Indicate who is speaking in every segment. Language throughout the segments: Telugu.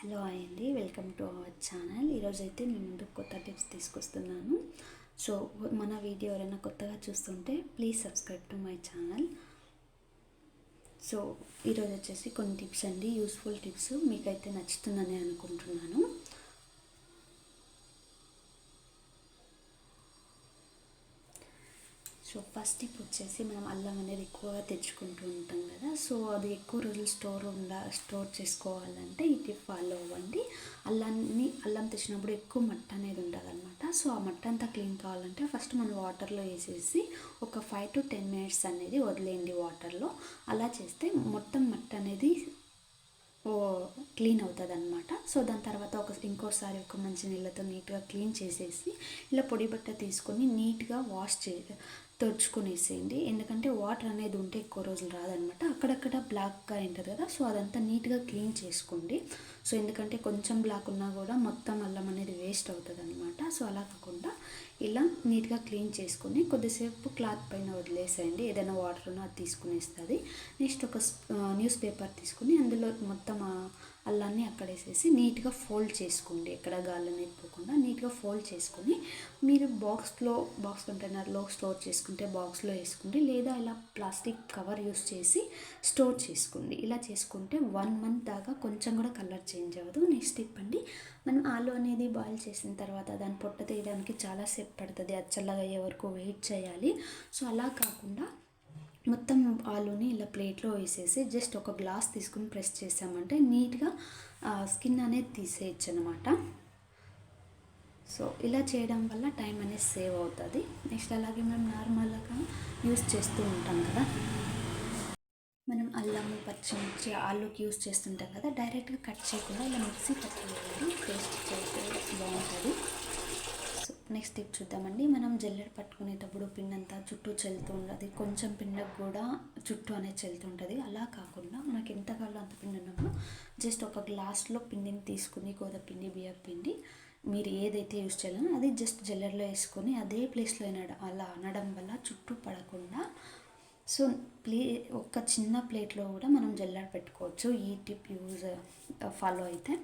Speaker 1: హలో అండి. Welcome to our channel. ఈరోజు అయితే నేను ముందు కొత్త టిప్స్ తీసుకొస్తున్నాను. సో మన వీడియో ఎవరైనా కొత్తగా చూస్తుంటే please subscribe to my channel. So ఈరోజు వచ్చేసి కొన్ని టిప్స్ అండి. Useful tips. మీకైతే నచ్చుతుందని అనుకుంటున్నాను. సో ఫస్ట్ టిప్ వచ్చేసి మనం అల్లం అనేది ఎక్కువగా తెచ్చుకుంటూ ఉంటాం కదా. సో అది ఎక్కువ రోజులు స్టోర్ ఉండా స్టోర్ చేసుకోవాలంటే ఈ టిప్ ఫాలో అవ్వండి. అల్లాన్ని అల్లం తెచ్చినప్పుడు ఎక్కువ మట్ట అనేది ఉండాలన్నమాట సో ఆ మట్ట అంతా క్లీన్ కావాలంటే ఫస్ట్ మనం వాటర్లో వేసేసి ఒక ఫైవ్ టు టెన్ మినిట్స్ అనేది వదిలేయండి వాటర్లో. అలా చేస్తే మొత్తం మట్ట అనేది ఓ క్లీన్ అవుతుంది అనమాట సో దాని తర్వాత ఒక ఇంకోసారి ఒక మంచి నీళ్ళతో నీట్గా క్లీన్ చేసేసి ఇలా పొడి బట్ట తీసుకొని నీట్గా వాష్ చే తుడుచుకునేసేయండి. ఎందుకంటే వాటర్ అనేది ఉంటే ఎక్కువ రోజులు రాదనమాట అక్కడక్కడ బ్లాక్గా ఉంటుంది కదా సో అదంతా నీట్గా క్లీన్ చేసుకోండి. సో ఎందుకంటే కొంచెం బ్లాక్ ఉన్నా కూడా మొత్తం అల్లం అనేది వేస్ట్ అవుతుంది అనమాట సో అలా కాకుండా ఇలా నీట్గా క్లీన్ చేసుకొని కొద్దిసేపు క్లాత్ పైన వదిలేసేయండి. ఏదైనా వాటర్ ఉన్నా అది తీసుకునేస్తుంది. నెక్స్ట్ ఒక న్యూస్ పేపర్ తీసుకుని అందులో మొత్తం అల్లాన్ని అక్కడ వేసేసి నీట్గా ఫోల్డ్ చేసుకోండి. ఎక్కడ గాలి అనేది పోకుండా నీట్గా ఫోల్డ్ చేసుకొని మీరు బాక్స్లో బాక్స్ కంటైనర్లో స్టోర్ చేసుకుంటే బాక్స్లో వేసుకోండి. లేదా ఇలా ప్లాస్టిక్ కవర్ యూస్ చేసి స్టోర్ చేసుకోండి. ఇలా చేసుకుంటే వన్ మంత్ దాకా కొంచెం కూడా కలర్ చేంజ్ అవ్వదు. నెక్స్ట్ ఇప్పండి మనం ఆలు అనేది బాయిల్ చేసిన తర్వాత దాని పొట్ట తీయడానికి చాలాసేపు పడుతుంది. అది చల్లగా అయ్యే వరకు వెయిట్ చేయాలి. సో అలా కాకుండా మొత్తం ఆలుని ఇలా ప్లేట్లో వేసేసి జస్ట్ ఒక గ్లాస్ తీసుకుని ప్రెస్ చేసామంటే నీట్గా స్కిన్ అనేది తీసేయచ్చు అనమాట సో ఇలా చేయడం వల్ల టైం అనేది సేవ్ అవుతుంది. నెక్స్ట్ అలాగే మేము నార్మల్గా యూస్ చేస్తూ ఉంటాం కదా. మనం అల్లం పచ్చిమిర్చి ఆలుకి యూస్ చేస్తుంటాం కదా డైరెక్ట్గా కట్ చేయకుండా ఇలా మిక్సీ పట్టుకోవాలి టేస్ట్ చేస్తే బాగుంటుంది. నెక్స్ట్ టిప్ చూద్దామండి. మనం జల్లెడ పట్టుకునేటప్పుడు పిండి అంతా చుట్టూ చెల్తూ ఉంటుంది కొంచెం పిండకు కూడా చుట్టూ అనేది చెల్లుతుంటుంది అలా కాకుండా మనకి ఎంత కావాలో అంత పిండి ఉన్నప్పుడు జస్ట్ ఒక గ్లాస్లో పిండిని తీసుకుని గోధుమ పిండి బియ్యం పిండి మీరు ఏదైతే యూస్ చేయాలో అది జస్ట్ జల్లెడలో వేసుకొని అదే ప్లేస్లో అయినాడు అలా అనడం వల్ల చుట్టూ పడకుండా సో ప్లే ఒక చిన్న ప్లేట్లో కూడా మనం జల్లెడ పెట్టుకోవచ్చు. ఈ టిప్ యూజ్ ఫాలో అయితే.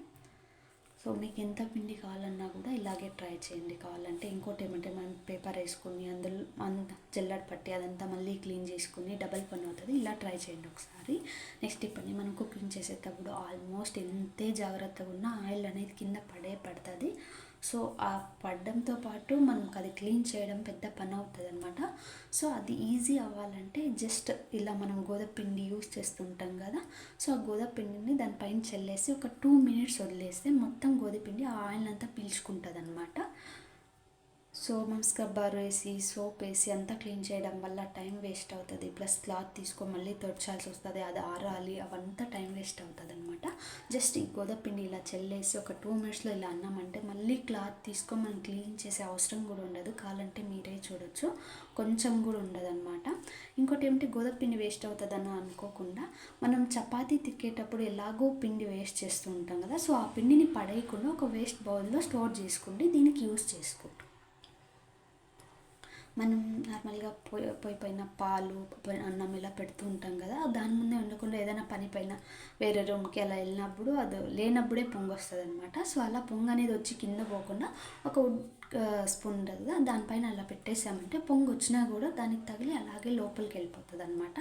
Speaker 1: సో మీకు ఎంత పిండి కావాలన్నా కూడా ఇలాగే ట్రై చేయండి. కావాలంటే ఇంకోటి ఏమంటే మనం పేపర్ వేసుకొని అందులో అంత జల్లడ పట్టి అదంతా మళ్ళీ క్లీన్ చేసుకుని డబల్ పని అవుతుంది. ఇలా ట్రై చేయండి ఒకసారి. నెక్స్ట్ ఇప్పటి మనం కుకింగ్ చేసేటప్పుడు ఆల్మోస్ట్ ఎంతే జాగ్రత్తగా ఉన్నా ఆయిల్ అనేది కింద పడే పడుతుంది. సో ఆ పడడంతో పాటు మనం అది క్లీన్ చేయడం పెద్ద పని అవుతుంది అనమాట సో అది ఈజీ అవ్వాలంటే జస్ట్ ఇలా మనం గోధుమపిండి యూస్ చేస్తుంటాం కదా సో ఆ గోధుమపిండిని దానిపైన చల్లేసి ఒక టూ మినిట్స్ వదిలేస్తే మొత్తం గోధుమపిండి ఆ ఆయిల్ అంతా పీల్చుకుంటుంది అనమాట సో మనం స్క్రబ్బర్ వేసి సోప్ వేసి అంతా క్లీన్ చేయడం వల్ల టైం వేస్ట్ అవుతుంది. ప్లస్ క్లాత్ తీసుకో మళ్ళీ తొడచాల్సి వస్తుంది. అది ఆరాలి. అవంతా టైం వేస్ట్ అవుతుంది అనమాట జస్ట్ ఈ గోధపిండి ఇలా చెల్లేసి ఒక టూ మినిట్స్లో ఇలా అన్నామంటే మళ్ళీ క్లాత్ తీసుకో మనం క్లీన్ చేసే అవసరం కూడా ఉండదు. కావాలంటే మీరే చూడొచ్చు. కొంచెం కూడా ఉండదు అనమాట ఇంకోటి ఏమిటి గోధపిండి వేస్ట్ అవుతుందని అనుకోకుండా మనం చపాతీ తిక్కేటప్పుడు ఎలాగో పిండి వేస్ట్ చేస్తూ ఉంటాం కదా. సో ఆ పిండిని పడేయకుండా ఒక వేస్ట్ బౌల్లో స్టోర్ చేసుకోండి దీనికి యూస్ చేసుకుంటాం మనం నార్మల్గా పోయి పోయి పైన పాలు అన్నం ఇలా పెడుతూ ఉంటాం కదా దాని ముందే ఉండకుండా ఏదైనా పని పైన వేరే రూమ్కి అలా వెళ్ళినప్పుడు అది లేనప్పుడే పొంగు వస్తుంది అనమాట సో అలా పొంగు అనేది వచ్చి కింద పోకుండా ఒక స్పూన్ ఉంటుంది కదా దానిపైన అలా పెట్టేసామంటే పొంగు వచ్చినా కూడా దానికి తగిలి అలాగే లోపలికి వెళ్ళిపోతుంది అనమాట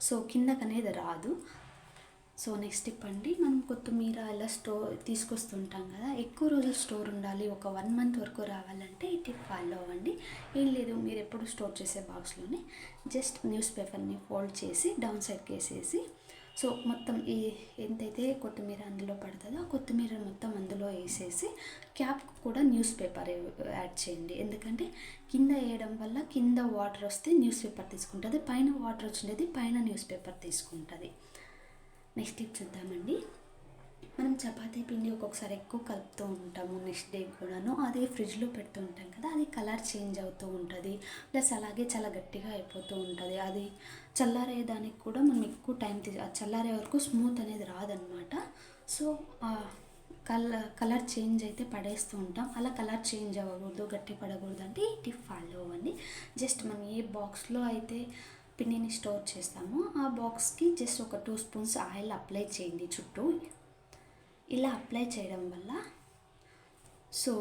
Speaker 1: సో కిందకనేది రాదు. సో నెక్స్ట్ టిప్ అండి మనం కొత్తిమీర ఇలా స్టోర్ తీసుకొస్తుంటాం కదా ఎక్కువ రోజులు స్టోర్ ఉండాలి ఒక వన్ మంత్ వరకు రావాలంటే ఈ టిప్ ఫాలో అవ్వండి. ఏం లేదు మీరు ఎప్పుడు స్టోర్ చేసే బాక్స్లోనే జస్ట్ న్యూస్ పేపర్ని ఫోల్డ్ చేసి డౌన్ సైడ్కి వేసేసి సో మొత్తం ఈ ఎంతైతే కొత్తిమీర అందులో పడుతుందో ఆ కొత్తిమీర మొత్తం అందులో వేసేసి క్యాప్ కూడా న్యూస్ పేపర్ యాడ్ చేయండి. ఎందుకంటే కింద వేయడం వల్ల కింద వాటర్ వస్తే న్యూస్ పేపర్ తీసుకుంటుంది పైన వాటర్ వచ్చినది పైన న్యూస్ పేపర్ తీసుకుంటుంది. నెక్స్ట్ టిప్ చూద్దామండి. మనం చపాతీ పిండి ఒక్కొక్కసారి ఎక్కువ కలుపుతూ ఉంటాము నెక్స్ట్ డే కూడాను. అదే ఫ్రిడ్జ్లో పెడుతూ ఉంటాం కదా అది కలర్ చేంజ్ అవుతూ ఉంటుంది. ప్లస్ అలాగే చాలా గట్టిగా అయిపోతూ ఉంటుంది. అది చల్లారేదానికి కూడా మనం ఎక్కువ టైం తీ చల్లారే వరకు స్మూత్ అనేది రాదనమాట. సో కలర్ కలర్ చేంజ్ అయితే పడేస్తూ ఉంటాం. అలా కలర్ చేంజ్ అవ్వకూడదు గట్టి పడకూడదు అంటే ఈ టిప్ ఫాలో అవ్వండి. జస్ట్ మనం ఏ బాక్స్లో అయితే పిండిని స్టోర్ చేస్తామో. ఆ బాక్స్కి జస్ట్ ఒక టూ స్పూన్స్ ఆయిల్ అప్లై చేయండి చుట్టూ. ఇలా అప్లై చేయడం వల్ల సో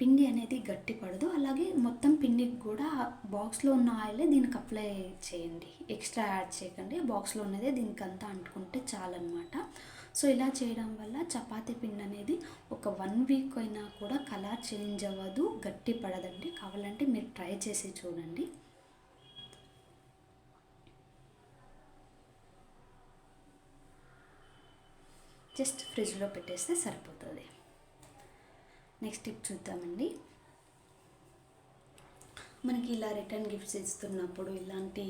Speaker 1: పిండి అనేది గట్టి పడదు. అలాగే మొత్తం పిండికి కూడా బాక్స్లో ఉన్న ఆయిలే దీనికి అప్లై చేయండి. ఎక్స్ట్రా యాడ్ చేయకండి. బాక్స్లో ఉన్నదే దీనికి అంతా అంటుకుంటే చాలన్నమాట. సో ఇలా చేయడం వల్ల చపాతీ పిండి అనేది ఒక వన్ వీక్ అయినా కూడా కలర్ చేంజ్ అవ్వదు గట్టి పడదండి. కావాలంటే మీరు ట్రై చేసి చూడండి. జస్ట్ ఫ్రిడ్జ్లో పెట్టేస్తే సరిపోతుంది. నెక్స్ట్ టిప్ చూద్దామండి. మనకి ఇలా రిటర్న్ గిఫ్ట్స్ ఇస్తున్నప్పుడు ఇలాంటి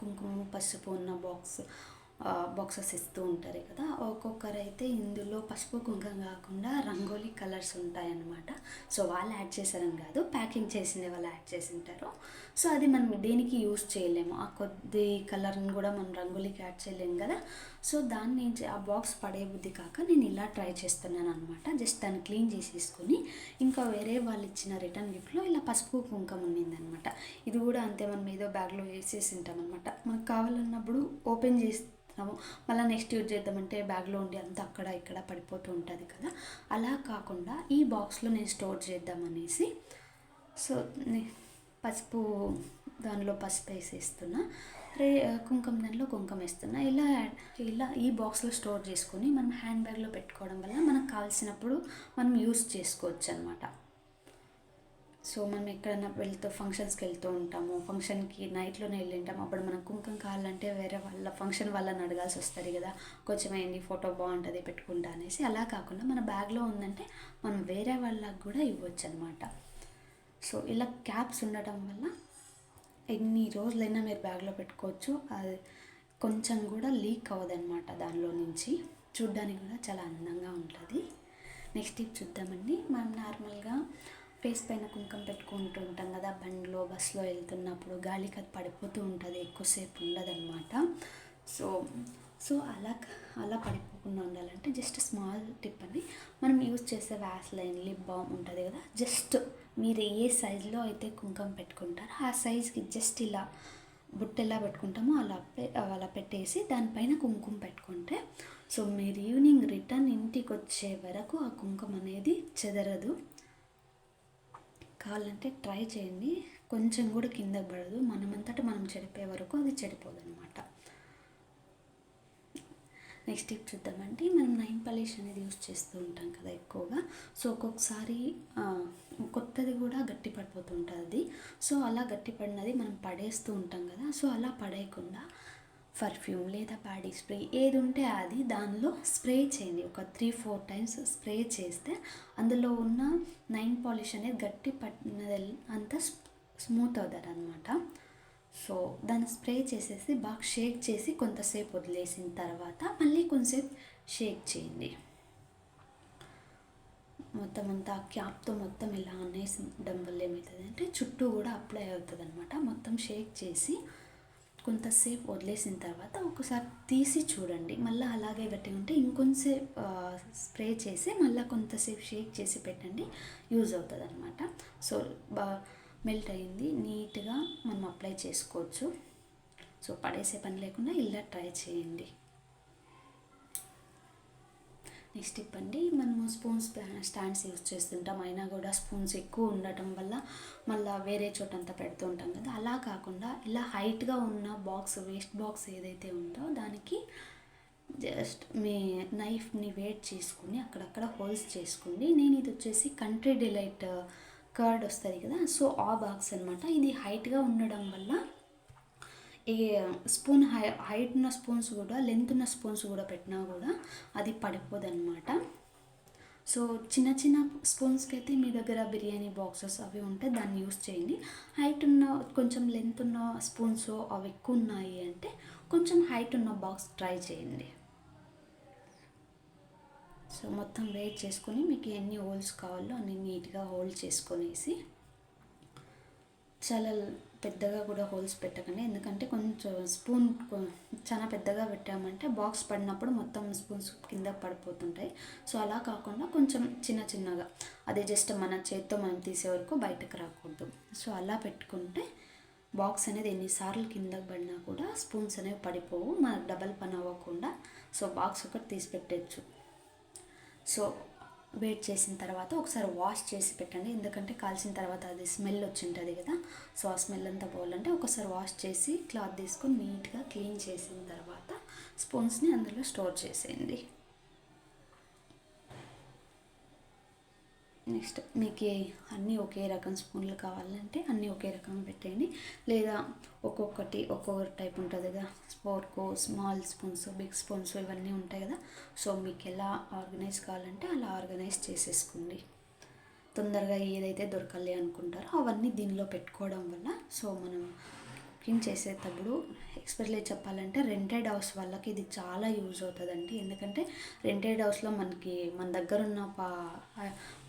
Speaker 1: కుంకుమ పసుపు ఉన్న బాక్స్ బాక్సెస్ ఇస్తూ ఉంటారు కదా. ఒక్కొక్కరు అయితే ఇందులో పసుపు కుంకుమ కాకుండా రంగోలీ కలర్స్ ఉంటాయన్నమాట. సో వాళ్ళు యాడ్ చేశారని కాదు ప్యాకింగ్ చేసింది వాళ్ళు యాడ్ చేసి ఉంటారు సో అది మనం దేనికి యూస్ చేయలేము. ఆ కొద్ది కలర్ని కూడా మనం రంగోలీకి యాడ్ చేయలేము కదా. సో దాన్ని ఆ బాక్స్ పడే బుద్ధి కాక నేను ఇలా ట్రై చేస్తున్నాను అనమాట జస్ట్ దాన్ని క్లీన్ చేసేసుకొని ఇంకా వేరే వాళ్ళు ఇచ్చిన రిటర్న్ గిఫ్ట్లో ఇలా పసుపు కుంకం ఉన్నిందనమాట ఇది కూడా అంతే మనం ఏదో బ్యాగ్లో వేసేసి ఉంటాం అనమాట మనకు కావాలన్నప్పుడు ఓపెన్ చేసి చేస్తున్నాము మళ్ళీ నెక్స్ట్ యూజ్ చేద్దామంటే బ్యాగ్లో ఉండి అంతా అక్కడ ఇక్కడ పడిపోతూ ఉంటుంది కదా. అలా కాకుండా ఈ బాక్స్లో నేను స్టోర్ చేద్దామనేసి సో పసుపు దానిలో పసుపు వేసేస్తున్నా. రే కుంకుమ దానిలో కుంకుమ వేస్తున్నా ఇలా ఇలా ఈ బాక్స్లో స్టోర్ చేసుకొని మనం హ్యాండ్ బ్యాగ్లో పెట్టుకోవడం వల్ల మనకు కావాల్సినప్పుడు మనం యూస్ చేసుకోవచ్చు అనమాట సో మనం ఎక్కడైనా వెళ్తూ ఫంక్షన్స్కి వెళ్తూ ఉంటాము. ఫంక్షన్కి నైట్లోనే వెళ్ళింటాము. అప్పుడు మనకు కుంకుమ కావాలంటే వేరే వాళ్ళ ఫంక్షన్ వాళ్ళని అడగాల్సి వస్తుంది కదా. కొంచెం ఏంటి ఫోటో బాగుంటుంది పెట్టుకుంటా అనేసి. అలా కాకుండా మన బ్యాగ్లో ఉందంటే మనం వేరే వాళ్ళకి కూడా ఇవ్వచ్చు అనమాట సో ఇలా క్యాప్స్ ఉండటం వల్ల ఎన్ని రోజులైనా మీరు బ్యాగ్లో పెట్టుకోవచ్చు. అది కొంచెం కూడా లీక్ అవ్వదన్నమాట దానిలో నుంచి. చూడ్డానికి కూడా చాలా అందంగా ఉంటుంది. నెక్స్ట్ టిప్ చూద్దామండి. మనం నార్మల్గా ఫేస్ పైన కుంకం పెట్టుకుంటూ ఉంటాం కదా బండిలో బస్సులో వెళ్తున్నప్పుడు గాలికి అది పడిపోతూ ఉంటుంది ఎక్కువసేపు ఉండదన్నమాట. సో సో అలా అలా పడిపోకుండా ఉండాలంటే జస్ట్ స్మాల్ టిప్ అండి. మనం యూజ్ చేసే వ్యాస్లైన్ లిప్ బామ్ ఉంటుంది కదా జస్ట్ మీరు ఏ సైజులో అయితే కుంకుమ పెట్టుకుంటారో ఆ సైజ్కి జస్ట్ ఇలా బుట్ట ఎలా పెట్టుకుంటామో అలా అలా పెట్టేసి దానిపైన కుంకుమ పెట్టుకుంటే సో మీరు ఈవినింగ్ రిటర్న్ ఇంటికి వచ్చే వరకు ఆ కుంకుమ అనేది చెదరదు. కావాలంటే ట్రై చేయండి. కొంచెం కూడా కింద పడదు. మనమంతటా మనం చెడిపోయే వరకు అది చెడిపోదు అనమాట నెక్స్ట్ టిప్ చూద్దామంటే మనం నైన్ పాలిష్ అనేది యూస్ చేస్తూ ఉంటాం కదా ఎక్కువగా. సో ఒక్కొక్కసారి కొత్తది కూడా గట్టి పడిపోతుంటుంది సో అలా గట్టి పడినది మనం పడేస్తూ ఉంటాం కదా. సో అలా పడేయకుండా పర్ఫ్యూమ్ లేదా బాడీ స్ప్రే ఏది ఉంటే అది దానిలో స్ప్రే చేయండి. ఒక త్రీ ఫోర్ టైమ్స్ స్ప్రే చేస్తే అందులో ఉన్న నైన్ పాలిష్ అనేది గట్టి పట్టినది అంతా స్మూత్ అవుతారు అనమాట సో దాన్ని స్ప్రే చేసేసి బాగా షేక్ చేసి కొంతసేపు వదిలేసిన తర్వాత మళ్ళీ కొంతసేపు షేక్ చేయండి. మొత్తం అంతా క్యాప్తో మొత్తం ఇలా అనేసడం వల్ల ఏమవుతుంది అంటే చుట్టూ కూడా అప్లై అవుతుంది అనమాట మొత్తం షేక్ చేసి కొంతసేపు వదిలేసిన తర్వాత ఒకసారి తీసి చూడండి. మళ్ళీ అలాగే గట్టి ఉంటే ఇంకొంతసేపు స్ప్రే చేసి మళ్ళీ కొంతసేపు షేక్ చేసి పెట్టండి. యూజ్ అవుతుంది అనమాట సో బా మెల్ట్ అయింది నీట్గా మనం అప్లై చేసుకోవచ్చు. సో పడేసే పని లేకుండా ఇలా ట్రై చేయండి. నెక్స్ట్ ఇప్పండి మనము స్పూన్స్ స్టాండ్స్ యూజ్ చేస్తుంటాం. అయినా కూడా స్పూన్స్ ఎక్కువ ఉండటం వల్ల మళ్ళీ వేరే చోట అంతా పెడుతూ ఉంటాం కదా. అలా కాకుండా ఇలా హైట్గా ఉన్న బాక్స్ వేస్ట్ బాక్స్ ఏదైతే ఉందో దానికి జస్ట్ మీ నైఫ్ని వెయిట్ చేసుకుని అక్కడక్కడ హోల్స్ చేసుకోండి. నేను ఇది వచ్చేసి కంట్రీ డిలైట్ కర్డ్ వస్తుంది కదా సో ఆ బాక్స్ అనమాట ఇది హైట్గా ఉండడం వల్ల ఈ స్పూన్ హై హైట్ ఉన్న స్పూన్స్ కూడా లెంత్ ఉన్న స్పూన్స్ కూడా పెట్టినా కూడా అది పడిపోదన్నమాట. సో చిన్న చిన్న స్పూన్స్కి అయితే మీ దగ్గర బిర్యానీ బాక్సెస్ అవి ఉంటే దాన్ని యూస్ చేయండి. హైట్ ఉన్న కొంచెం లెంత్ ఉన్న స్పూన్స్ అవి ఎక్కువ ఉన్నాయి అంటే కొంచెం హైట్ ఉన్న బాక్స్ ట్రై చేయండి. సో మొత్తం వెయిట్ చేసుకొని మీకు ఎన్ని హోల్స్ కావాలో అన్ని నీట్గా హోల్డ్ చేసుకొనేసి చాలా పెద్దగా కూడా హోల్స్ పెట్టకండి. ఎందుకంటే కొంచెం స్పూన్ చాలా పెద్దగా పెట్టామంటే బాక్స్ పడినప్పుడు మొత్తం స్పూన్స్ కింద పడిపోతుంటాయి. సో అలా కాకుండా కొంచెం చిన్న చిన్నగా అదే జస్ట్ మన చేత్తో మనం తీసే వరకు బయటకు రాకూడదు. సో అలా పెట్టుకుంటే బాక్స్ అనేది ఎన్నిసార్లు కిందకు పడినా కూడా స్పూన్స్ అనేవి పడిపోవు. మనకు డబల్ పని అవ్వకుండా సో బాక్స్ ఒకటి తీసి పెట్టచ్చు. సో వేట్ చేసిన తర్వాత ఒకసారి వాష్ చేసి పెట్టండి. ఎందుకంటే కాల్చిన తర్వాత అది స్మెల్ వచ్చింటుంది కదా. సో ఆ స్మెల్ అంతా పోవాలంటే ఒకసారి వాష్ చేసి క్లాత్ తీసుకొని నీట్గా క్లీన్ చేసిన తర్వాత స్పూన్స్ని అందులో స్టోర్ చేసేయండి. నెక్స్ట్ మీకు అన్నీ ఒకే రకం స్పూన్లు కావాలంటే అన్నీ ఒకే రకం పెట్టేయండి. లేదా ఒక్కొక్కటి ఒక్కొక్క టైప్ ఉంటుంది కదా స్పోర్కు స్మాల్ స్పూన్స్ బిగ్ స్పూన్స్ ఇవన్నీ ఉంటాయి కదా సో మీకు ఎలా ఆర్గనైజ్ కావాలంటే అలా ఆర్గనైజ్ చేసేసుకోండి. తొందరగా ఏదైతే దొరకాలి అనుకుంటారో అవన్నీ దీనిలో పెట్టుకోవడం వల్ల సో మనం కుకింగ్ చేసేటప్పుడు ఎక్స్పెషల్లీ చెప్పాలంటే రెంటెడ్ హౌస్ వాళ్ళకి ఇది చాలా యూజ్ అవుతుందండి. ఎందుకంటే రెంటెడ్ హౌస్లో మనకి మన దగ్గర ఉన్న పా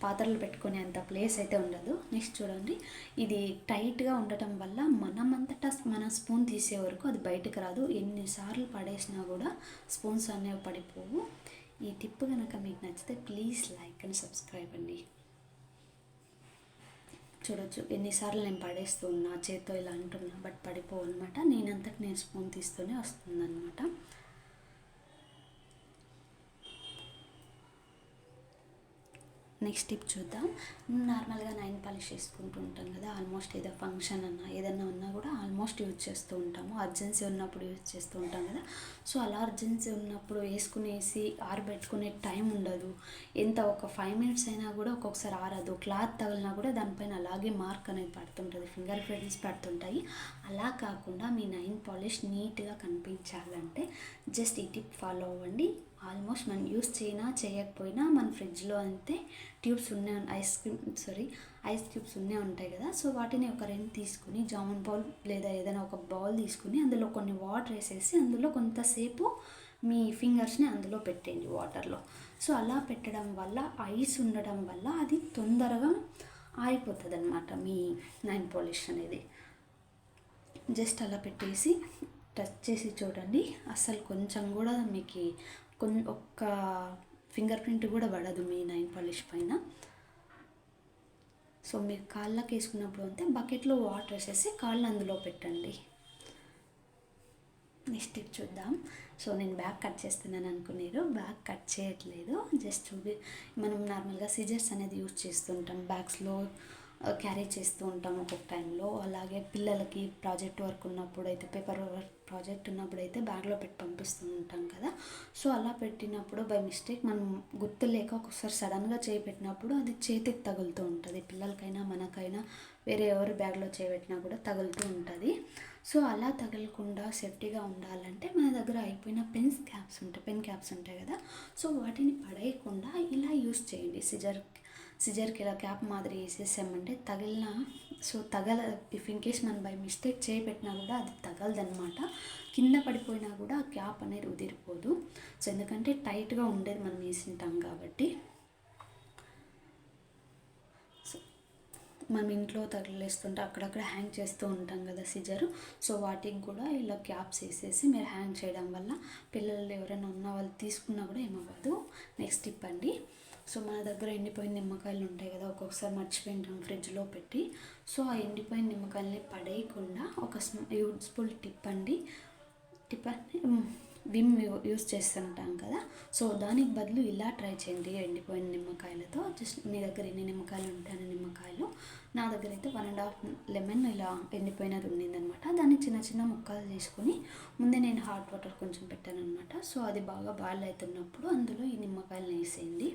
Speaker 1: పాత్రలు పెట్టుకునే అంత ప్లేస్ అయితే ఉండదు. నెక్స్ట్ చూడండి ఇది టైట్గా ఉండటం వల్ల మనమంతటా మన స్పూన్ తీసే వరకు అది బయటకు రాదు. ఎన్నిసార్లు పడేసినా కూడా స్పూన్స్ అనేవి పడిపోవు. ఈ టిప్ కనుక మీకు నచ్చితే ప్లీజ్ లైక్ అండ్ సబ్స్క్రైబ్ అండి. చూడొచ్చు. ఎన్నిసార్లు నేను పడేస్తున్నా చేత్తో ఇలా అంటున్నా బట్ పడిపోవు అనమాట నేనంతటి నేను స్పూన్ తీస్తూనే వస్తుందన్నమాట. నెక్స్ట్ టిప్ చూద్దాం. నార్మల్గా నైన్ పాలిష్ చేసుకుంటూ ఉంటాం కదా ఆల్మోస్ట్ ఏదో ఫంక్షన్ అన్నా ఏదన్నా ఉన్నా కూడా ఆల్మోస్ట్ యూజ్ చేస్తూ ఉంటాము. అర్జెన్సీ ఉన్నప్పుడు యూజ్ చేస్తూ ఉంటాం కదా. సో అలా అర్జెన్సీ ఉన్నప్పుడు వేసుకునేసి ఆరబెట్టుకునే టైం ఉండదు. ఎంత ఒక ఫైవ్ మినిట్స్ అయినా కూడా ఒక్కొక్కసారి ఆరదు. క్లాత్ తగిలినా కూడా దానిపైన అలాగే మార్క్ అనేది పడుతుంటుంది. Finger prints పడుతుంటాయి. అలా కాకుండా మీ నైన్ పాలిష్ నీట్గా కనిపించాలంటే జస్ట్ ఈ టిప్ ఫాలో అవ్వండి. ఆల్మోస్ట్ మనం యూస్ చేయనా చేయకపోయినా మన ఫ్రిడ్జ్లో అంతే ట్యూబ్స్ ఉన్నాయి ice cream sorry ice cubes ఉన్నాయి ఉంటాయి కదా. సో వాటిని ఒక రెండు తీసుకుని జామున్ బౌల్ లేదా ఏదైనా ఒక బౌల్ తీసుకుని అందులో కొన్ని వాటర్ వేసేసి అందులో కొంతసేపు మీ ఫింగర్స్ని అందులో పెట్టేయండి వాటర్లో. సో అలా పెట్టడం వల్ల ఐస్ ఉండడం వల్ల అది తొందరగా ఆరిపోతుంది అనమాట మీ నైన్ పాలిష్ అనేది. జస్ట్ అలా పెట్టేసి టచ్ చేసి చూడండి. అసలు కొంచెం కూడా మీకు కొన్ ఒక్క ఫింగర్ ప్రింట్ కూడా పడదు మీ నైన్ పాలిష్ పైన. సో మీరు కాళ్ళకి వేసుకున్నప్పుడు అంతే బకెట్లో వాటర్ వేసేసి కాళ్ళు అందులో పెట్టండి. నెక్స్ట్ చూద్దాం. సో నేను బ్యాగ్ కట్ చేస్తున్నాను అనుకున్నారు బ్యాగ్ కట్ చేయట్లేదు. జస్ట్ చూపి మనం నార్మల్గా సిజర్స్ అనేది యూజ్ చేస్తుంటాం బ్యాగ్స్లో. క్యారీ చేస్తూ ఉంటాం ఒక్కొక్క టైంలో అలాగే పిల్లలకి ప్రాజెక్ట్ వర్క్ ఉన్నప్పుడు అయితే పేపర్ వర్క్ ప్రాజెక్ట్ ఉన్నప్పుడు అయితే బ్యాగ్లో పెట్టి పంపిస్తూ ఉంటాం కదా. సో అలా పెట్టినప్పుడు బై మిస్టేక్ మనం గుర్తు లేక ఒకసారి సడన్గా చేయి పెట్టినప్పుడు అది చేతికి తగులుతూ ఉంటుంది. పిల్లలకైనా మనకైనా వేరే ఎవరు బ్యాగ్లో చేయబెట్టినా కూడా తగులుతూ ఉంటుంది. సో అలా తగలకుండా సేఫ్టీగా ఉండాలంటే మన దగ్గర అయిపోయిన పెన్స్ క్యాప్స్ ఉంటాయి. పెన్ క్యాప్స్ ఉంటాయి కదా. సో వాటిని పడేయకుండా ఇలా యూస్ చేయండి. సిజర్ సిజర్కి ఇలా క్యాప్ మాదిరి వేసేసామంటే తగిలిన సో తగల ఇఫ్ ఇన్ కేస్ మనం బై మిస్టేక్ చేయబెట్టినా కూడా అది తగలదనమాట కింద పడిపోయినా కూడా ఆ క్యాప్ అనేది ఉదిరిపోదు. సో ఎందుకంటే టైట్గా ఉండేది మనం వేసింటాం కాబట్టి. సో మనం ఇంట్లో తగిలేస్తుంటే అక్కడక్కడ హ్యాంగ్ చేస్తూ ఉంటాం కదా సిజరు. సో వాటికి కూడా ఇలా క్యాప్స్ వేసేసి మీరు హ్యాంగ్ చేయడం వల్ల పిల్లలు ఎవరైనా ఉన్న వాళ్ళు తీసుకున్నా కూడా ఏమవ్వదు. నెక్స్ట్ టిప్ అండి. సో మన దగ్గర ఎండిపోయిన నిమ్మకాయలు ఉంటాయి కదా ఒక్కొక్కసారి మర్చిపోయింటాం ఫ్రిడ్జ్లో పెట్టి. సో ఆ ఎండిపోయిన నిమ్మకాయలని పడేయకుండా ఒక యూజ్ఫుల్ టిప్ అండి. టిప్ విమ్ యూస్ చేస్తుంటాం కదా. సో దానికి బదులు ఇలా ట్రై చేయండి ఎండిపోయిన నిమ్మకాయలతో. జస్ట్ మీ దగ్గర ఎన్ని నిమ్మకాయలు ఉంటాయని నిమ్మకాయలు. నా దగ్గర అయితే వన్ అండ్ హాఫ్ లెమన్ ఇలా ఎండిపోయినది ఉండిందనమాట. దాన్ని చిన్న చిన్న ముక్కలు తీసుకొని ముందే నేను హాట్ వాటర్ కొంచెం పెట్టాను అనమాట సో అది బాగా బాయిల్ అవుతున్నప్పుడు అందులో ఈ నిమ్మకాయలు వేసేయండి.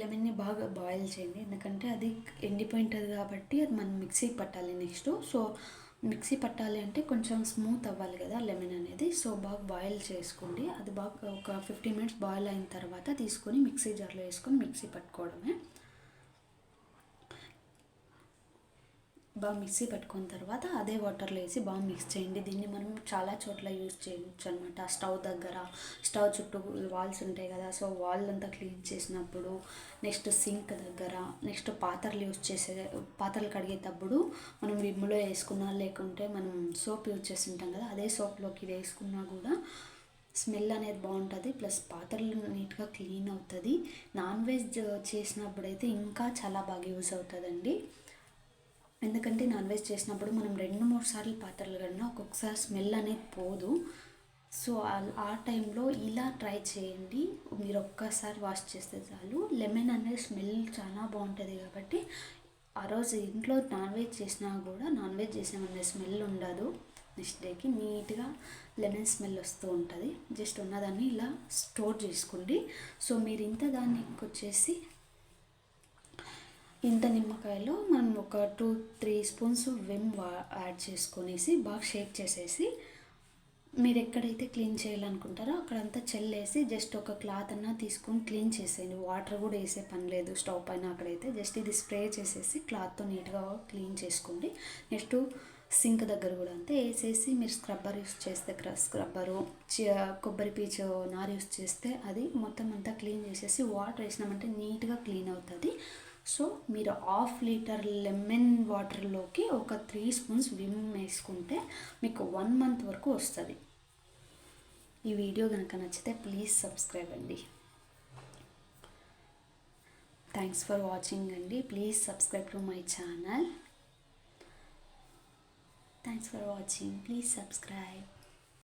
Speaker 1: లెమన్ని బాగా బాయిల్ చేయండి. ఎందుకంటే అది ఎండిపోయి ఉంటుంది కాబట్టి అది మనం మిక్సీ పట్టాలి నెక్స్ట్. సో మిక్సీ పట్టాలి అంటే కొంచెం స్మూత్ అవ్వాలి కదా లెమన్ అనేది. సో బాగా బాయిల్ చేసుకోండి. అది బాగా ఒక ఫిఫ్టీన్ మినిట్స్ బాయిల్ అయిన తర్వాత తీసుకొని మిక్సీ జార్లో వేసుకొని మిక్సీ పట్టుకోవడమే. బాగా మిక్సీ పెట్టుకున్న తర్వాత అదే వాటర్లో వేసి బాగా మిక్స్ చేయండి. దీన్ని మనం చాలా చోట్ల యూజ్ చేయొచ్చు అనమాట స్టవ్ దగ్గర స్టవ్ చుట్టూ వాల్స్ ఉంటాయి కదా సో వాల్ అంతా క్లీన్ చేసినప్పుడు నెక్స్ట్ సింక్ దగ్గర నెక్స్ట్ పాత్రలు యూజ్ చేసే పాత్రలు కడిగేటప్పుడు మనం విమ్లో వేసుకున్నా లేకుంటే మనం సోప్ యూజ్ చేస్తుంటాం కదా అదే సోప్లోకి వేసుకున్నా కూడా స్మెల్ అనేది బాగుంటుంది. ప్లస్ పాత్రలు నీట్గా క్లీన్ అవుతుంది. నాన్ వెజ్ చేసినప్పుడు అయితే ఇంకా చాలా బాగా యూజ్ అవుతుందండి. ఎందుకంటే నాన్ వెజ్ చేసినప్పుడు మనం రెండు మూడు సార్లు పాత్రలు కడినా ఒక్కొక్కసారి స్మెల్ అనేది పోదు. సో ఆ- టైంలో ఇలా ట్రై చేయండి. మీరు ఒక్కసారి వాష్ చేస్తే చాలు. లెమన్ అనేది స్మెల్ చాలా బాగుంటుంది కాబట్టి ఆ రోజు ఇంట్లో నాన్ వెజ్ చేసినా కూడా నాన్ వెజ్ చేసామనే స్మెల్ ఉండదు. నెక్స్ట్ డేకి నీట్గా లెమన్ స్మెల్ వస్తూ ఉంటుంది. జస్ట్ ఉన్నదాన్ని ఇలా స్టోర్ చేసుకోండి. సో మీరు ఇంత దానికి వచ్చేసి ఇంత నిమ్మకాయలో మనం ఒక two three spoons Vim add చేసుకొనేసి బాగా షేక్ చేసేసి మీరు ఎక్కడైతే క్లీన్ చేయాలనుకుంటారో అక్కడంతా చెల్లేసి జస్ట్ ఒక క్లాత్ అన్నా తీసుకొని క్లీన్ చేసేయండి. వాటర్ కూడా వేసే పని లేదు స్టవ్ పైన అక్కడైతే. జస్ట్ ఇది స్ప్రే చేసేసి క్లాత్తో నీట్గా క్లీన్ చేసుకోండి. నెక్స్ట్ సింక్ దగ్గర కూడా అంతే. వేసేసి మీరు స్క్రబ్బర్ యూస్ చేస్తే స్క్రబ్బరు కొబ్బరి పీచు నారు యూస్ చేస్తే అది మొత్తం అంతా క్లీన్ చేసేసి వాటర్ వేసినామంటే నీట్గా క్లీన్ అవుతుంది. సో మీరు హాఫ్ లీటర్ లెమన్ వాటర్లోకి ఒక త్రీ స్పూన్స్ విమ్ వేసుకుంటే మీకు వన్ మంత్ వరకు వస్తుంది. ఈ వీడియో కనుక నచ్చితే ప్లీజ్ సబ్స్క్రైబ్ అండి. థ్యాంక్స్ ఫర్ వాచింగ్ అండి. Please subscribe to my channel thanks for watching please subscribe